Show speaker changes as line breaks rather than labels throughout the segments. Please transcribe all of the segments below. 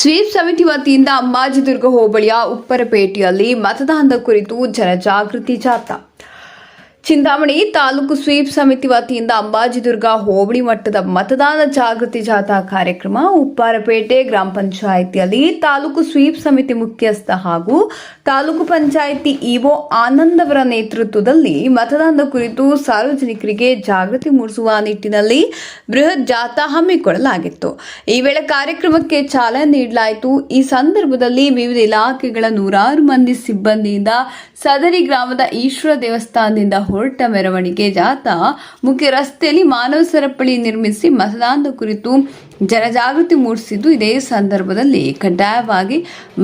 Sweep ಸಮಿತಿ ವತಿಯಿಂದ ಅಂಬಾಜಿದುರ್ಗ ಹೋಬಳಿಯ ಉಪ್ಪರಪೇಟೆಯಲ್ಲಿ ಮತದಾನದ ಕುರಿತು ಜನಜಾಗೃತಿ ಜಾಥಾ. ಚಿಂತಾಮಣಿ ತಾಲೂಕು ಸ್ವೀಪ್ ಸಮಿತಿ ವತಿಯಿಂದ ಅಂಬಾಜಿದುರ್ಗ ಹೋಬಳಿ ಮಟ್ಟದ ಮತದಾನ ಜಾಗೃತಿ ಜಾಥಾ ಕಾರ್ಯಕ್ರಮ ಉಪ್ಪಾರಪೇಟೆ ಗ್ರಾಮ ಪಂಚಾಯಿತಿಯಲ್ಲಿ ತಾಲೂಕು ಸ್ವೀಪ್ ಸಮಿತಿ ಮುಖ್ಯಸ್ಥ ಹಾಗೂ ತಾಲೂಕು ಪಂಚಾಯಿತಿ ಇಒ ಆನಂದ್ ಅವರ ನೇತೃತ್ವದಲ್ಲಿ ಮತದಾನದ ಕುರಿತು ಸಾರ್ವಜನಿಕರಿಗೆ ಜಾಗೃತಿ ಮೂಡಿಸುವ ನಿಟ್ಟಿನಲ್ಲಿ ಬೃಹತ್ ಜಾಥಾ ಹಮ್ಮಿಕೊಳ್ಳಲಾಗಿತ್ತು. ಈ ವೇಳೆ ಕಾರ್ಯಕ್ರಮಕ್ಕೆ ಚಾಲನೆ ನೀಡಲಾಯಿತು. ಈ ಸಂದರ್ಭದಲ್ಲಿ ವಿವಿಧ ಇಲಾಖೆಗಳ ನೂರಾರು ಮಂದಿ ಸಿಬ್ಬಂದಿಯಿಂದ ಸದರಿ ಗ್ರಾಮದ ಈಶ್ವರ ದೇವಸ್ಥಾನದಿಂದ ಹೊರಟ ಮೆರವಣಿಗೆ ಜಾಥಾ ಮುಖ್ಯ ರಸ್ತೆಯಲ್ಲಿ ಮಾನವ ಸರಪಳಿ ನಿರ್ಮಿಸಿ ಮತದಾನದ ಕುರಿತು ಜನಜಾಗೃತಿ ಮೂಡಿಸಿದ್ದು ಇದೇ ಸಂದರ್ಭದಲ್ಲಿ ಕಡ್ಡಾಯವಾಗಿ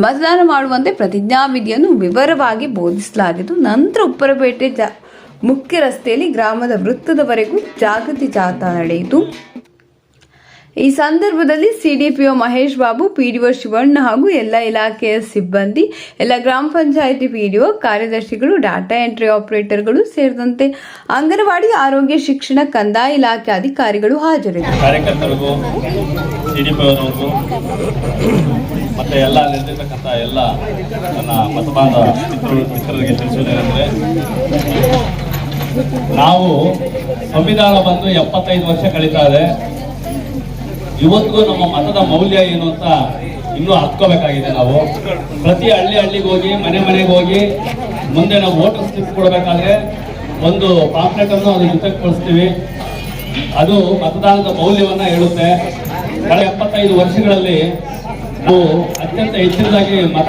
ಮತದಾನ ಮಾಡುವಂತೆ ಪ್ರತಿಜ್ಞಾವಿಧಿಯನ್ನು ವಿವರವಾಗಿ ಬೋಧಿಸಲಾಗಿದ್ದು, ನಂತರ ಉಪ್ಪರಪೇಟೆ ಜಾ ಮುಖ್ಯ ರಸ್ತೆಯಲ್ಲಿ ಗ್ರಾಮದ ವೃತ್ತದವರೆಗೂ ಜಾಗೃತಿ ಜಾಥಾ ನಡೆಯಿತು. ಈ ಸಂದರ್ಭದಲ್ಲಿ C D P O Mahesh Babu, P D O Shivanna ಹಾಗೂ ಎಲ್ಲ ಇಲಾಖೆಯ ಸಿಬ್ಬಂದಿ, ಎಲ್ಲ ಗ್ರಾಮ ಪಂಚಾಯಿತಿ ಪಿಡಿಒ ಕಾರ್ಯದರ್ಶಿಗಳು, ಡಾಟಾ ಎಂಟ್ರಿ ಆಪರೇಟರ್ಗಳು ಸೇರಿದಂತೆ ಅಂಗನವಾಡಿ ಆರೋಗ್ಯ ಶಿಕ್ಷಣ ಕಂದಾಯ ಇಲಾಖೆ ಅಧಿಕಾರಿಗಳು ಹಾಜರಿದ್ದರು.
ಮತ್ತು ಎಲ್ಲ ನಿರ್ದಿರ್ತಕ್ಕಂಥ ಎಲ್ಲ ನನ್ನ ಮತದಾನ ಮಿತ್ರರು, ಮಿತ್ರರಿಗೆ ತಿಳಿಸೋದೇನೆಂದರೆ ನಾವು ಸಂವಿಧಾನ ಬಂದು ಎಪ್ಪತ್ತೈದು ವರ್ಷ ಕಳೀತಾ ಇದೆ. ಇವತ್ತಿಗೂ ನಮ್ಮ ಮತದ ಮೌಲ್ಯ ಏನು ಅಂತ ಇನ್ನೂ ಹತ್ಕೋಬೇಕಾಗಿದೆ ನಾವು. ಪ್ರತಿ ಹಳ್ಳಿ ಹಳ್ಳಿಗೆ ಹೋಗಿ, ಮನೆ ಮನೆಗೆ ಹೋಗಿ ಮುಂದೆ ನಾವು ವೋಟರ್ ಸ್ಲಿಪ್ ಕೊಡಬೇಕಾದ್ರೆ ಒಂದು ಪಾಂಪ್ಲೆಟ್ ಅನ್ನು ಅದ್ರ ಜೊತೆಗೆ ಕೊಡಿಸ್ತೀವಿ. ಅದು ಮತದಾನದ ಮೌಲ್ಯವನ್ನ ಹೇಳುತ್ತೆ. ಕಳೆದ ಎಪ್ಪತ್ತೈದು ವರ್ಷಗಳಲ್ಲಿ ನಾವು ಅತ್ಯಂತ ಹೆಚ್ಚಿನದಾಗಿ ಮತ